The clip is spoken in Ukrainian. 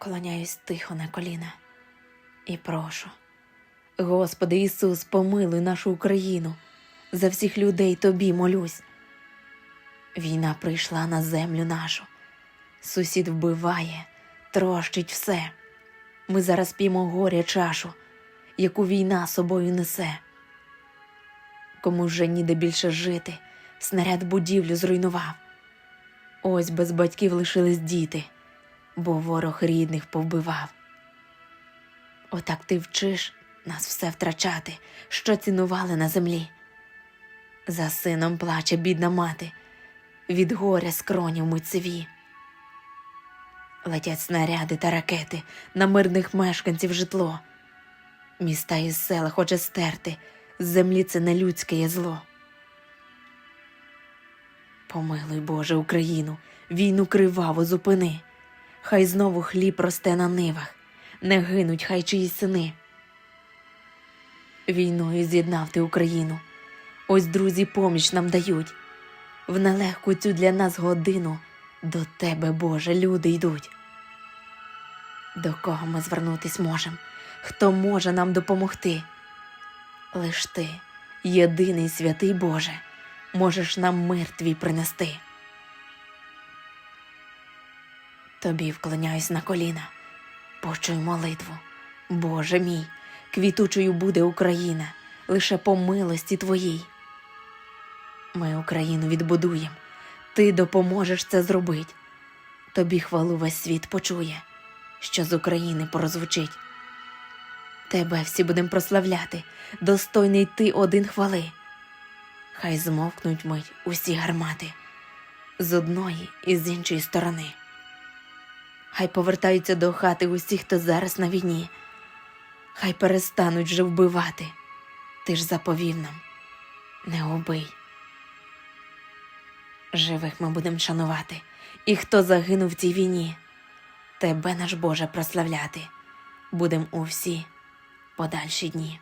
вклоняюсь тихо на коліна і прошу. Господи Ісус, помилуй нашу Україну, за всіх людей Тобі молюсь. Війна прийшла на землю нашу, сусід вбиває, трощить все. Ми зараз п'ємо горя чашу, яку війна собою несе. Кому вже ніде більше жити, снаряд будівлю зруйнував. Ось без батьків лишились діти, бо ворог рідних повбивав. Отак ти вчиш нас все втрачати, що цінували на землі. За сином плаче бідна мати, від горя скронів митцеві. Летять снаряди та ракети на мирних мешканців житло. Міста і села хоче стерти, з землі це нелюдське є зло. Помилуй, Боже, Україну, війну криваво зупини. Хай знову хліб росте на нивах, не гинуть хай чиїсь сини. Війною з'єднав ти Україну. Ось друзі поміч нам дають. В нелегку цю для нас годину до тебе, Боже, люди йдуть. До кого ми звернутись можем? Хто може нам допомогти? Лиш ти, єдиний святий Боже, можеш нам мир твій принести. Тобі вклоняюсь на коліна, почуй молитву. Боже мій, квітучою буде Україна, лише по милості твоїй. Ми Україну відбудуєм, ти допоможеш це зробить. Тобі хвалу весь світ почує, що з України порозвучить. Тебе всі будем прославляти, достойний ти один хвали. Хай змовкнуть мить усі гармати з одної і з іншої сторони. Хай повертаються до хати усі, хто зараз на війні. Хай перестануть вже вбивати. Ти ж заповів нам, не убий. Живих ми будемо шанувати, і хто загинув в цій війні, тебе, наш Боже, прославляти, будем у всі подальші дні.